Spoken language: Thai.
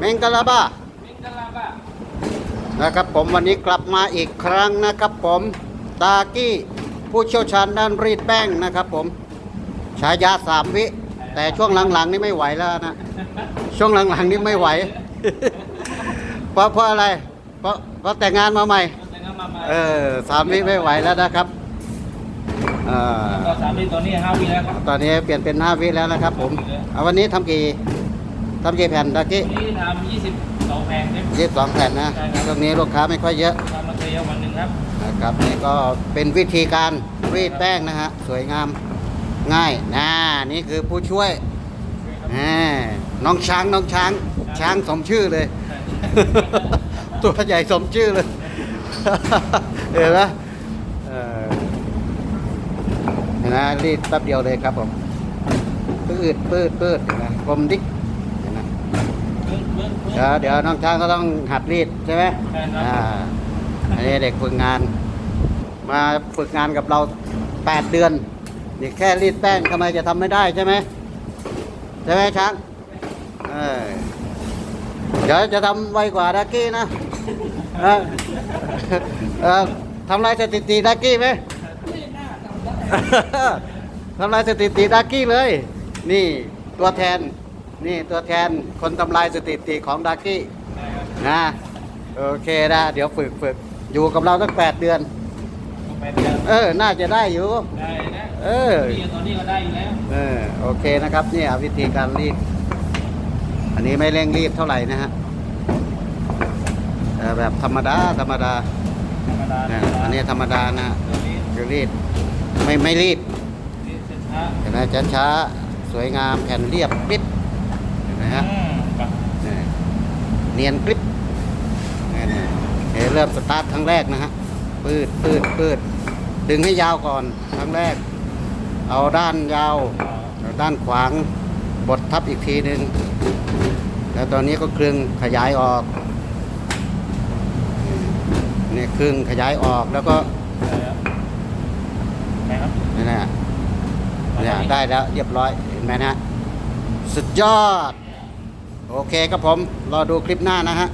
เมงกะลาบ้ามิงกะลาบ้านะครับผมวันนี้กลับมาอีกครั้งนะครับผมตากี้ผู้เชี่ยวชาญด้านรีดแป้งนะครับผมฉายาสามวิ แต่ช่วงหลังๆนี่ไม่ไหวแล้วนะ ช่วงหลังๆนี่ไม่ไหว เพราะเพราะอะไร เพราะเพราะแต่งงานมาใหม่แต่งงานมาใหม่เออสามวิไม่ไหวแล้วนะครับเอ่อต่อสามวิตอนนี้ห้าวิแล้วครับ ตอนนี้เปลี่ยนเป็นห้าวิแล้วนะครับผมเอาวันนี้ทำกี่ ทำกี่แผ่นตะกี้วันนี้ทำยี่สิบสองแผงครับยี่สิบสองแผ่นนะช่วงนี้ลูกค้าไม่ค่อยเยอะทำมาเคยวันหนึ่งครับนะครับนี่ก็เป็นวิธีการรีดแป้งนะฮะสวยงามง่ายนะนี่คือผู้ช่วยอ่าน้องช้างน้องช้าง ช้างสมชื่อเลย ตัวใหญ่สมชื่อเลยเห็นไหมเออเห็นไหมรีดแป๊บเดียวเลยครับผมปืดปืดปืดเห็นไหมกลมดิ๊ก เห็นไหมเบิ้งเบิ้งเบิ้งเดี๋ยวเดี๋ยวน้องช้างก็ต้องหัดรีดใช่ไหมใช่ครับอ่าอันนี้เด็กฝึกงาน มาฝึกงานกับเรา 8 เดือนนี่แค่รีดแป้งทำไมจะทำไม่ได้ใช่ไหมใช่ไหมช้างเออเดี๋ยวจะทำไวกว่าดักกี้นะเออเออทำลายสถิติดักกี้ไหมทำลายสถิติดักกี้เลย นี่ตัวแทน นี่ตัวแทนคนทำลายสถิติของดักกี้ใช่ครับนะโอเคนะเดี๋ยวฝึกฝึกอยู่กับเราตั้งแปดเดือนก็แปดเดือนเออ น่าจะได้อยู่ ได้นะเออพี่ตอนนี้ก็ได้อยู่แล้ว เออ โอเคนะครับ นี่อะวิธีการรีด อันนี้ไม่เร่งรีดเท่าไหร่นะฮะเออแบบธรรมดา ธรรมดาธรรมดาเนี่ยอันนี้ธรรมดานะฮะตัวนี้คือรีด ไม่ไม่รีดนี่เส้นช้าเห็นไหมช้าช้าๆสวยงามแผ่นเรียบปิดเห็ นไหมฮะอืมครับนี่เนียนกริบนี่นี่เฮ้เริ่มสตาร์ทครั้งแรกนะฮะปืดปืดปืดดึงให้ยาวก่อนครั้งแรก เอาด้านยาวเอาด้านขวางบดทับอีกทีหนึ่งแล้วตอนนี้ก็ครึ่งขยายออกนี่ครึ่งขยายออกแล้วก็ได้ครับได้ครับนี่นะเนี่ยได้แล้วเรียบร้อยเห็นไหมนะฮะสุดยอด โอเคครับผม รอดูคลิปหน้านะฮะ